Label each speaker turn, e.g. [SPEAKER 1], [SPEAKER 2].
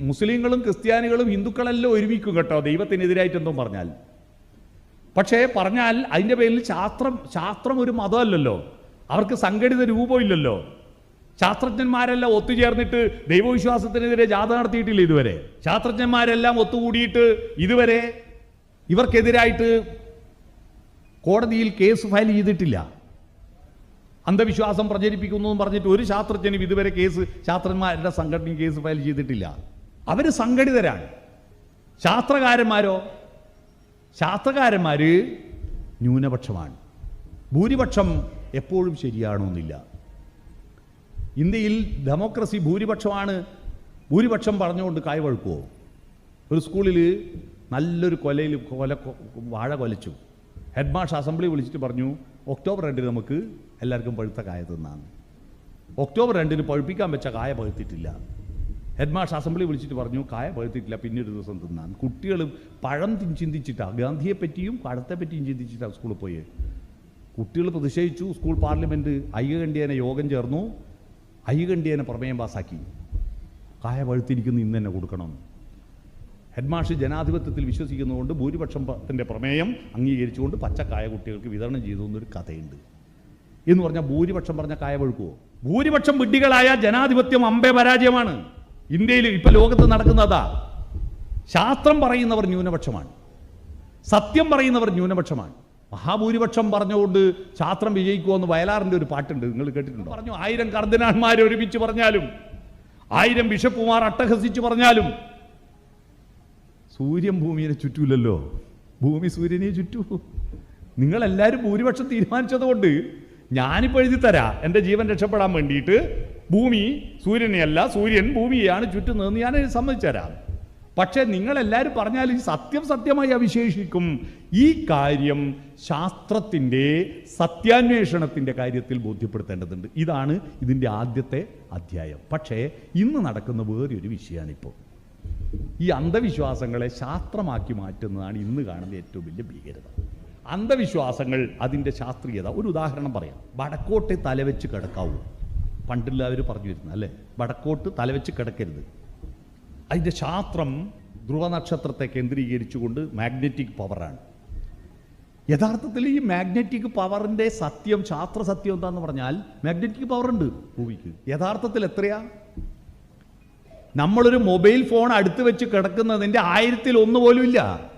[SPEAKER 1] മുസ്ലിങ്ങളും ക്രിസ്ത്യാനികളും ഹിന്ദുക്കളെല്ലാം ഒരുമിക്കും കേട്ടോ. ദൈവത്തിനെതിരായിട്ടെന്തോ പറഞ്ഞാൽ. പക്ഷേ പറഞ്ഞാൽ അതിന്റെ പേരിൽ ശാസ്ത്രം ശാസ്ത്രം ഒരു മതമല്ലല്ലോ. അവർക്ക് സംഘടിത രൂപമില്ലല്ലോ. ശാസ്ത്രജ്ഞന്മാരെല്ലാം ഒത്തുചേർന്നിട്ട് ദൈവവിശ്വാസത്തിനെതിരെ ജാഥ നടത്തിയിട്ടില്ല ഇതുവരെ? ശാസ്ത്രജ്ഞന്മാരെല്ലാം ഒത്തുകൂടിയിട്ട് ഇതുവരെ ഇവർക്കെതിരായിട്ട് കോടതിയിൽ കേസ് ഫയൽ ചെയ്തിട്ടില്ല. അന്ധവിശ്വാസം പ്രചരിപ്പിക്കുന്നു എന്ന് പറഞ്ഞിട്ട് ഒരു ശാസ്ത്രജ്ഞനും ഇതുവരെ കേസ് ശാസ്ത്രന്മാരുടെ സംഘടനയും കേസ് ഫയൽ ചെയ്തിട്ടില്ല. അവർ സംഘടിതരാണ്. ശാസ്ത്രകാരന്മാരോ? ശാസ്ത്രകാരന്മാർ ന്യൂനപക്ഷമാണ്. ഭൂരിപക്ഷം എപ്പോഴും ശരിയാണോന്നില്ല ഇന്ത്യയിൽ ഡെമോക്രസി ഭൂരിപക്ഷമാണ്. ഭൂരിപക്ഷം പറഞ്ഞുകൊണ്ട് കായ്വഴുക്കുമോ ഒരു സ്കൂളിൽ നല്ലൊരു കൊലയിൽ കൊല വാഴ കൊലച്ചു. ഹെഡ് മാഷ് അസംബ്ലി വിളിച്ചിട്ട് പറഞ്ഞു ഒക്ടോബർ രണ്ടിന് നമുക്ക് എല്ലാവർക്കും പഴുത്ത കായ തിന്നാന്ന് ഒക്ടോബർ രണ്ടിന് പഴുപ്പിക്കാൻ വെച്ച കായ പഴുത്തിട്ടില്ല. ഹെഡ് മാഷ് അസംബ്ലി വിളിച്ചിട്ട് പറഞ്ഞു കായ പഴുത്തിട്ടില്ല പിന്നീട് ദിവസം തിന്നാൻ. കുട്ടികൾ പഴം ചിന്തിച്ചിട്ടാണ് ഗാന്ധിയെ പറ്റിയും പഴത്തെ പറ്റിയും ചിന്തിച്ചിട്ടാണ് സ്കൂളിൽ പോയി. കുട്ടികൾ പ്രതിഷേധിച്ചു സ്കൂൾ പാർലമെന്റ് ഐകകണ്ഠ്യേന യോഗം ചേർന്നു. ഐകകണ്ഠ്യേന പ്രമേയം പാസാക്കി. കായ പഴുത്തിരിക്കുന്ന ഇന്ന് തന്നെ കൊടുക്കണം. ഹെഡ്മാഷ് ജനാധിപത്യത്തിൽ വിശ്വസിക്കുന്നതുകൊണ്ട് ഭൂരിപക്ഷത്തിന്റെ പ്രമേയം അംഗീകരിച്ചുകൊണ്ട് പച്ചക്കായ കുട്ടികൾക്ക് വിതരണം ചെയ്തു എന്നൊരു കഥയുണ്ട്. എന്ന് പറഞ്ഞാൽ ഭൂരിപക്ഷം പറഞ്ഞ കായ പഴുക്കുമോ ഭൂരിപക്ഷം വിഡ്ഢികളായ ജനാധിപത്യം അമ്പേ പരാജയമാണ്. ഇന്ത്യയിൽ ഇപ്പൊ ലോകത്ത് നടക്കുന്നതാ. ശാസ്ത്രം പറയുന്നവർ ന്യൂനപക്ഷമാണ്. സത്യം പറയുന്നവർ ന്യൂനപക്ഷമാണ്. മഹാഭൂരിപക്ഷം പറഞ്ഞുകൊണ്ട് ശാസ്ത്രം വിജയിക്കുമെന്ന് വയലാറിന്റെ ഒരു പാട്ടുണ്ട്. നിങ്ങൾ കേട്ടിട്ടുണ്ട്? പറഞ്ഞു ആയിരം കർദിനാന്മാർ ഒരുമിച്ച് പറഞ്ഞാലും ആയിരം ബിഷപ്പുമാർ അട്ടഹസിച്ച് പറഞ്ഞാലും സൂര്യൻ ഭൂമിയെ ചുറ്റൂലല്ലോ? ഭൂമി സൂര്യനെ ചുറ്റൂ. നിങ്ങളെല്ലാവരും ഭൂരിപക്ഷം തീരുമാനിച്ചതുകൊണ്ട് ഞാനിപ്പോൾ എഴുതി തരാം എന്റെ ജീവൻ രക്ഷപ്പെടാൻ വേണ്ടിയിട്ട് ഭൂമി സൂര്യനെയല്ല സൂര്യൻ ഭൂമിയെയാണ് ചുറ്റുന്നതെന്ന് ഞാൻ സമ്മതിച്ചു തരാം. പക്ഷേ നിങ്ങളെല്ലാവരും പറഞ്ഞാൽ ഈ സത്യം സത്യമായി അവിശേഷിക്കും. ഈ കാര്യം ശാസ്ത്രത്തിന്റെ സത്യാന്വേഷണത്തിന്റെ കാര്യത്തിൽ ബോധ്യപ്പെടുത്തേണ്ടതുണ്ട്. ഇതാണ് ഇതിന്റെ ആദ്യത്തെ അധ്യായം. പക്ഷേ ഇന്ന് നടക്കുന്ന വേറൊരു വിഷയമാണിപ്പോൾ. ഈ അന്ധവിശ്വാസങ്ങളെ ശാസ്ത്രമാക്കി മാറ്റുന്നതാണ് ഇന്ന് കാണുന്ന ഏറ്റവും വലിയ ഭീകരത. അന്ധവിശ്വാസങ്ങൾ അതിന്റെ ശാസ്ത്രീയത. ഒരു ഉദാഹരണം പറയാം. വടക്കോട്ടെ തലവെച്ച് കിടക്കാവൂ. പണ്ടെല്ലാവരും പറഞ്ഞു വരുന്നത് അല്ലേ? വടക്കോട്ട് തലവെച്ച് കിടക്കരുത്. അതിന്റെ ശാസ്ത്രം ധ്രുവനക്ഷത്രത്തെ കേന്ദ്രീകരിച്ചുകൊണ്ട് മാഗ്നറ്റിക് പവറാണ്. യഥാർത്ഥത്തിൽ ഈ മാഗ്നറ്റിക് പവറിന്റെ സത്യം ശാസ്ത്ര സത്യം എന്താന്ന് പറഞ്ഞാൽ മാഗ്നറ്റിക് പവർ ഉണ്ട് ഭൂമിക്ക്. യഥാർത്ഥത്തിൽ എത്രയാ? നമ്മളൊരു മൊബൈൽ ഫോൺ അടുത്ത് വെച്ച് കിടക്കുന്നതിന്റെ ആയിരത്തിൽ ഒന്ന് പോലും ഇല്ല.